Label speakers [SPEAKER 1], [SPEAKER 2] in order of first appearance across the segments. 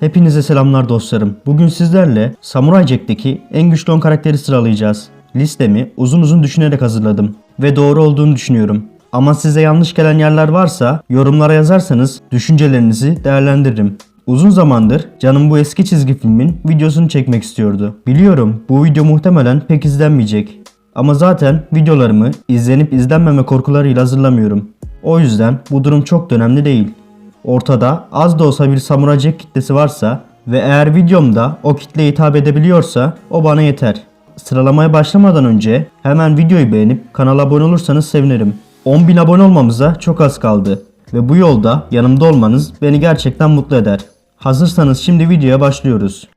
[SPEAKER 1] Hepinize selamlar dostlarım. Bugün sizlerle Samurai Jack'teki en güçlü 10 karakteri sıralayacağız. Listemi uzun uzun düşünerek hazırladım ve doğru olduğunu düşünüyorum. Ama size yanlış gelen yerler varsa yorumlara yazarsanız düşüncelerinizi değerlendiririm. Uzun zamandır canım bu eski çizgi filmin videosunu çekmek istiyordu. Biliyorum bu video muhtemelen pek izlenmeyecek. Ama zaten videolarımı izlenip izlenmeme korkularıyla hazırlamıyorum. O yüzden bu durum çok da önemli değil. Ortada az da olsa bir Samurai Jack kitlesi varsa ve eğer videomda o kitleye hitap edebiliyorsa o bana yeter. Sıralamaya başlamadan önce hemen videoyu beğenip kanala abone olursanız sevinirim. 10.000 abone olmamıza çok az kaldı ve bu yolda yanımda olmanız beni gerçekten mutlu eder. Hazırsanız şimdi videoya başlıyoruz.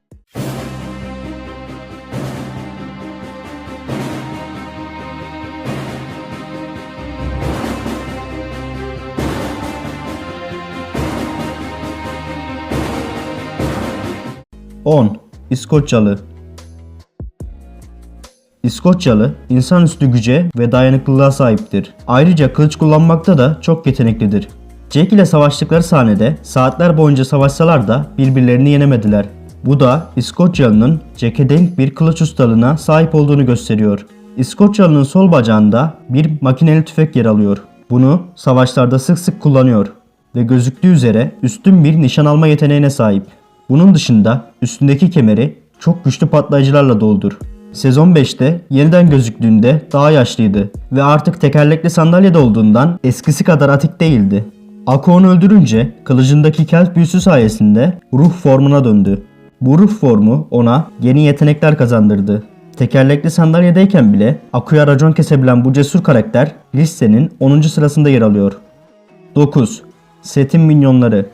[SPEAKER 1] On, İskoçyalı İskoçyalı insanüstü güce ve dayanıklılığa sahiptir. Ayrıca kılıç kullanmakta da çok yeteneklidir. Jack ile savaştıkları sahnede saatler boyunca savaşsalar da birbirlerini yenemediler. Bu da İskoçyalı'nın Jack'e denk bir kılıç ustalığına sahip olduğunu gösteriyor. İskoçyalı'nın sol bacağında bir makineli tüfek yer alıyor. Bunu savaşlarda sık sık kullanıyor ve gözüktüğü üzere üstün bir nişan alma yeteneğine sahip. Bunun dışında üstündeki kemeri çok güçlü patlayıcılarla doldur. Sezon 5'te yeniden gözüktüğünde daha yaşlıydı ve artık tekerlekli sandalyede olduğundan eskisi kadar atik değildi. Ako onu öldürünce kılıcındaki kelt büyüsü sayesinde ruh formuna döndü. Bu ruh formu ona yeni yetenekler kazandırdı. Tekerlekli sandalyedeyken bile Aku'ya racon kesebilen bu cesur karakter listenin 10. sırasında yer alıyor. 9. Set'in minyonları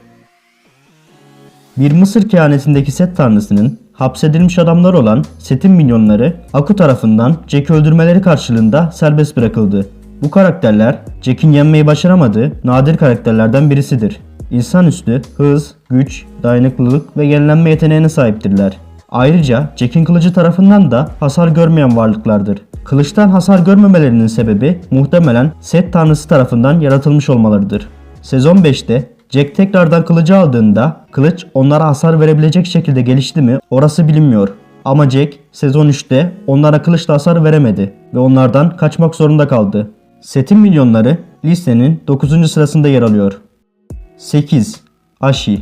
[SPEAKER 1] bir Mısır kehanetindeki Set tanrısının hapsedilmiş adamlar olan Set'in minyonları Aku tarafından Jack'i öldürmeleri karşılığında serbest bırakıldı. Bu karakterler Jack'in yenmeyi başaramadığı nadir karakterlerden birisidir. İnsanüstü hız, güç, dayanıklılık ve yenilenme yeteneğine sahiptirler. Ayrıca Jack'in kılıcı tarafından da hasar görmeyen varlıklardır. Kılıçtan hasar görmemelerinin sebebi muhtemelen Set tanrısı tarafından yaratılmış olmalarıdır. Sezon 5'te Jack tekrardan kılıcı aldığında kılıç onlara hasar verebilecek şekilde gelişti mi orası bilinmiyor. Ama Jack sezon 3'te onlara kılıçla hasar veremedi ve onlardan kaçmak zorunda kaldı. Setin milyonları listenin 9. sırasında yer alıyor. 8. Ashi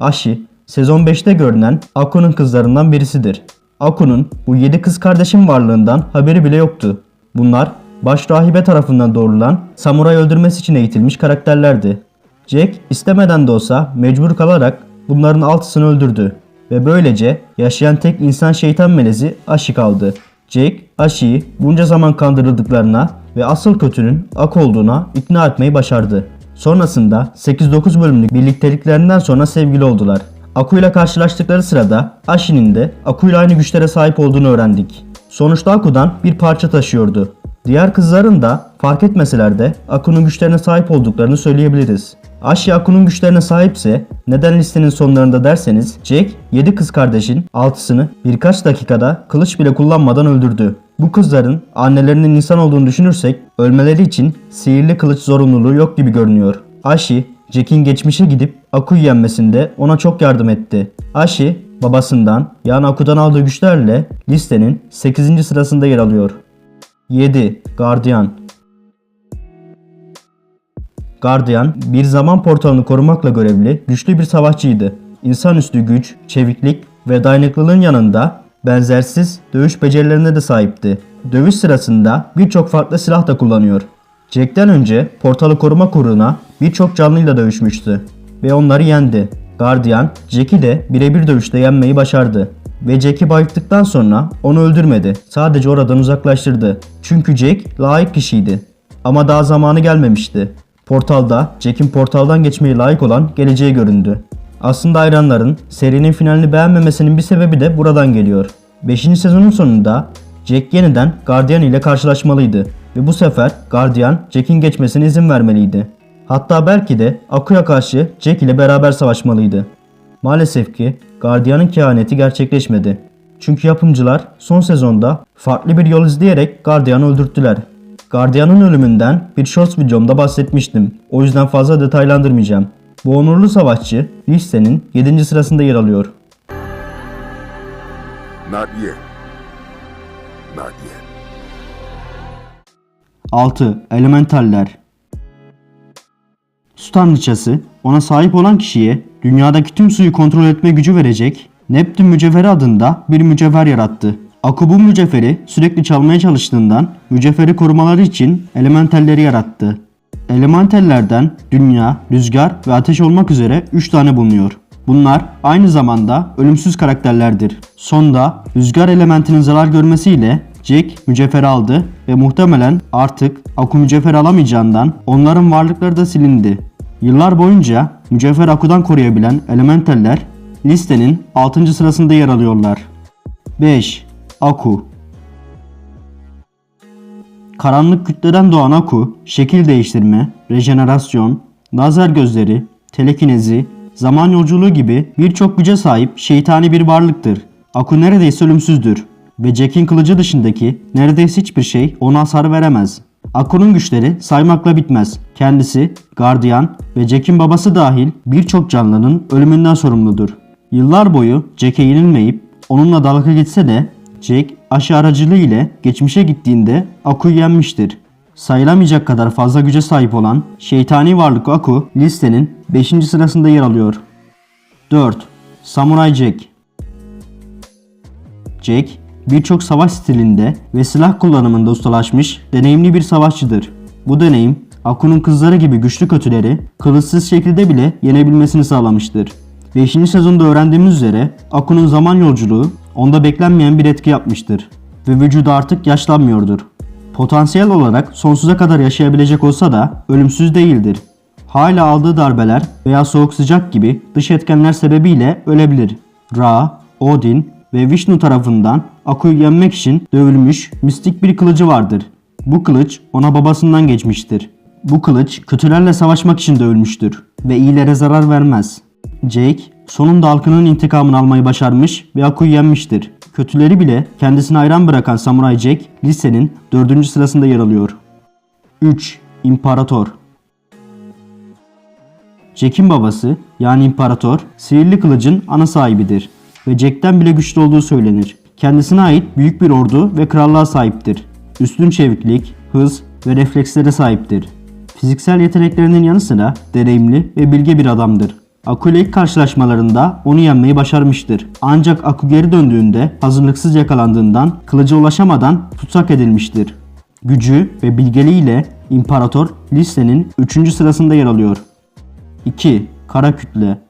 [SPEAKER 1] Ashi, sezon 5'te görünen Aku'nun kızlarından birisidir. Aku'nun bu 7 kız kardeşin varlığından haberi bile yoktu. Bunlar baş rahibe tarafından doğrulan samuray öldürmesi için eğitilmiş karakterlerdi. Jack istemeden de olsa mecbur kalarak bunların altısını öldürdü ve böylece yaşayan tek insan şeytan melezi Ashi kaldı. Jack, Ashi'yi bunca zaman kandırıldıklarına ve asıl kötünün Ak olduğuna ikna etmeyi başardı. Sonrasında 8-9 bölümlük birlikteliklerinden sonra sevgili oldular. Aku ile karşılaştıkları sırada Ashi'nin de Aku ile aynı güçlere sahip olduğunu öğrendik. Sonuçta Aku'dan bir parça taşıyordu. Diğer kızların da fark etmeseler de Aku'nun güçlerine sahip olduklarını söyleyebiliriz. Ashi Aku'nun güçlerine sahipse neden listenin sonlarında derseniz Jack 7 kız kardeşin 6'sını birkaç dakikada kılıç bile kullanmadan öldürdü. Bu kızların annelerinin insan olduğunu düşünürsek ölmeleri için sihirli kılıç zorunluluğu yok gibi görünüyor. Ashi Jack'in geçmişe gidip Aku'yu yenmesinde ona çok yardım etti. Ashi babasından yani Aku'dan aldığı güçlerle listenin 8. sırasında yer alıyor. 7. Gardiyan Gardiyan, bir zaman portalını korumakla görevli güçlü bir savaşçıydı. İnsanüstü güç, çeviklik ve dayanıklılığın yanında benzersiz dövüş becerilerine de sahipti. Dövüş sırasında birçok farklı silah da kullanıyor. Jack'ten önce portalı koruma kuruna birçok canlıyla dövüşmüştü ve onları yendi. Gardiyan, Jack'i de birebir dövüşte yenmeyi başardı ve Jack'i bayılttıktan sonra onu öldürmedi. Sadece oradan uzaklaştırdı. Çünkü Jack layık kişiydi. Ama daha zamanı gelmemişti. Portalda Jack'in portaldan geçmeyi layık olan geleceği göründü. Aslında hayranların serinin finalini beğenmemesinin bir sebebi de buradan geliyor. 5. sezonun sonunda Jack yeniden Guardian ile karşılaşmalıydı ve bu sefer Guardian Jack'in geçmesine izin vermeliydi. Hatta belki de Aku'ya karşı Jack ile beraber savaşmalıydı. Maalesef ki Guardian'ın kehaneti gerçekleşmedi. Çünkü yapımcılar son sezonda farklı bir yol izleyerek Guardian'ı öldürttüler. Guardian'ın ölümünden bir shorts videomda bahsetmiştim. O yüzden fazla detaylandırmayacağım. Bu onurlu savaşçı listenin 7. sırasında yer alıyor.
[SPEAKER 2] Not yet. Not yet.
[SPEAKER 1] 6. Elementaller Su tanrıçası ona sahip olan kişiye dünyadaki tüm suyu kontrol etme gücü verecek Neptün mücevheri adında bir mücevher yarattı. Aku bu mücevheri sürekli çalmaya çalıştığından mücevheri korumaları için elementelleri yarattı. Elementellerden dünya, rüzgar ve ateş olmak üzere 3 tane bulunuyor. Bunlar aynı zamanda ölümsüz karakterlerdir. Sonda rüzgar elementinin zarar görmesiyle Jack mücevheri aldı ve muhtemelen artık Aku mücevheri alamayacağından onların varlıkları da silindi. Yıllar boyunca mücevher Aku'dan koruyabilen elementaller listenin 6. sırasında yer alıyorlar. 5. Aku Karanlık kütleden doğan Aku, şekil değiştirme, rejenerasyon, lazer gözleri, telekinezi, zaman yolculuğu gibi birçok güce sahip şeytani bir varlıktır. Aku neredeyse ölümsüzdür ve Jack'in kılıcı dışındaki neredeyse hiçbir şey ona hasar veremez. Aku'nun güçleri saymakla bitmez. Kendisi, gardiyan ve Jack'in babası dahil birçok canlının ölümünden sorumludur. Yıllar boyu Jack'e yenilmeyip onunla dalga geçse de Jack aşı aracılığı ile geçmişe gittiğinde Aku'yu yenmiştir. Sayılamayacak kadar fazla güce sahip olan şeytani varlık Aku listenin 5. sırasında yer alıyor. 4. Samurai Jack Jack birçok savaş stilinde ve silah kullanımında ustalaşmış deneyimli bir savaşçıdır. Bu deneyim Aku'nun kızları gibi güçlü kötüleri kılıçsız şekilde bile yenebilmesini sağlamıştır. 5. sezonda öğrendiğimiz üzere Aku'nun zaman yolculuğu onda beklenmeyen bir etki yapmıştır ve vücudu artık yaşlanmıyordur. Potansiyel olarak sonsuza kadar yaşayabilecek olsa da ölümsüz değildir. Hala aldığı darbeler veya soğuk sıcak gibi dış etkenler sebebiyle ölebilir. Ra, Odin ve Vishnu tarafından Aku'yu yenmek için dövülmüş mistik bir kılıcı vardır. Bu kılıç ona babasından geçmiştir. Bu kılıç kötülerle savaşmak için dövülmüştür ve iyilere zarar vermez. Jake sonunda halkının intikamını almayı başarmış ve Aku'yu yenmiştir. Kötüleri bile kendisine hayran bırakan Samurai Jack listenin 4. sırasında yer alıyor. 3. İmparator Jack'in babası yani imparator sihirli kılıcın ana sahibidir ve Jack'ten bile güçlü olduğu söylenir. Kendisine ait büyük bir ordu ve krallığa sahiptir. Üstün çeviklik, hız ve reflekslere sahiptir. Fiziksel yeteneklerinin yanı sıra deneyimli ve bilge bir adamdır. Aku ile ilk karşılaşmalarında onu yenmeyi başarmıştır. Ancak Aku geri döndüğünde hazırlıksız yakalandığından kılıca ulaşamadan tutsak edilmiştir. Gücü ve bilgeliğiyle İmparator listenin 3. sırasında yer alıyor. 2. Kara kütle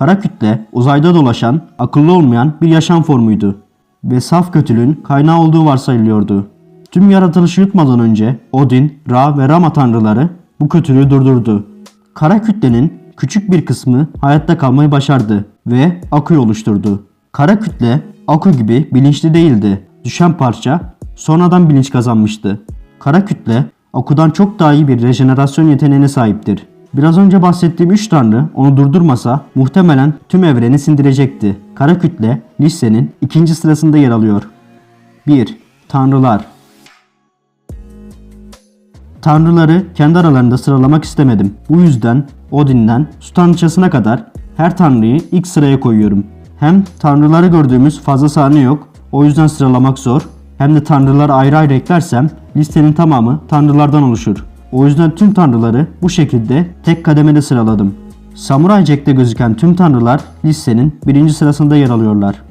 [SPEAKER 1] Kara kütle uzayda dolaşan, akıllı olmayan bir yaşam formuydu ve saf kötülüğün kaynağı olduğu varsayılıyordu. Tüm yaratılışı yutmadan önce Odin, Ra ve Rama tanrıları bu kötülüğü durdurdu. Kara kütlenin küçük bir kısmı hayatta kalmayı başardı ve Aku'yu oluşturdu. Kara kütle Aku gibi bilinçli değildi. Düşen parça sonradan bilinç kazanmıştı. Kara kütle Aku'dan çok daha iyi bir rejenerasyon yeteneğine sahiptir. Biraz önce bahsettiğim 3 tanrı onu durdurmasa muhtemelen tüm evreni sindirecekti. Kara kütle listenin ikinci sırasında yer alıyor. 1. Tanrılar Tanrıları kendi aralarında sıralamak istemedim. Bu yüzden Odin'den su tanrıçasına kadar her tanrıyı ilk sıraya koyuyorum. Hem tanrıları gördüğümüz fazla sahne yok. O yüzden sıralamak zor. Hem de tanrıları ayrı ayrı eklersem listenin tamamı tanrılardan oluşur. O yüzden tüm tanrıları bu şekilde tek kademede sıraladım. Samurai Jack'te gözüken tüm tanrılar listenin birinci sırasında yer alıyorlar.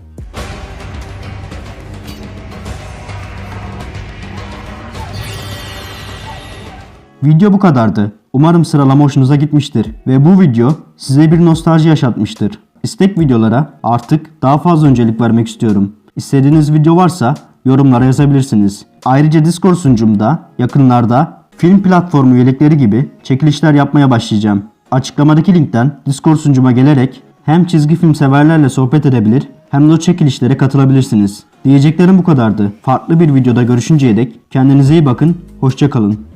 [SPEAKER 1] Video bu kadardı. Umarım sıralama hoşunuza gitmiştir ve bu video size bir nostalji yaşatmıştır. İstek videolara artık daha fazla öncelik vermek istiyorum. İstediğiniz video varsa yorumlara yazabilirsiniz. Ayrıca Discord sunucumda yakınlarda film platformu üyelikleri gibi çekilişler yapmaya başlayacağım. Açıklamadaki linkten Discord sunucuma gelerek hem çizgi film severlerle sohbet edebilir hem de o çekilişlere katılabilirsiniz. Diyeceklerim bu kadardı. Farklı bir videoda görüşünceye dek kendinize iyi bakın, hoşçakalın.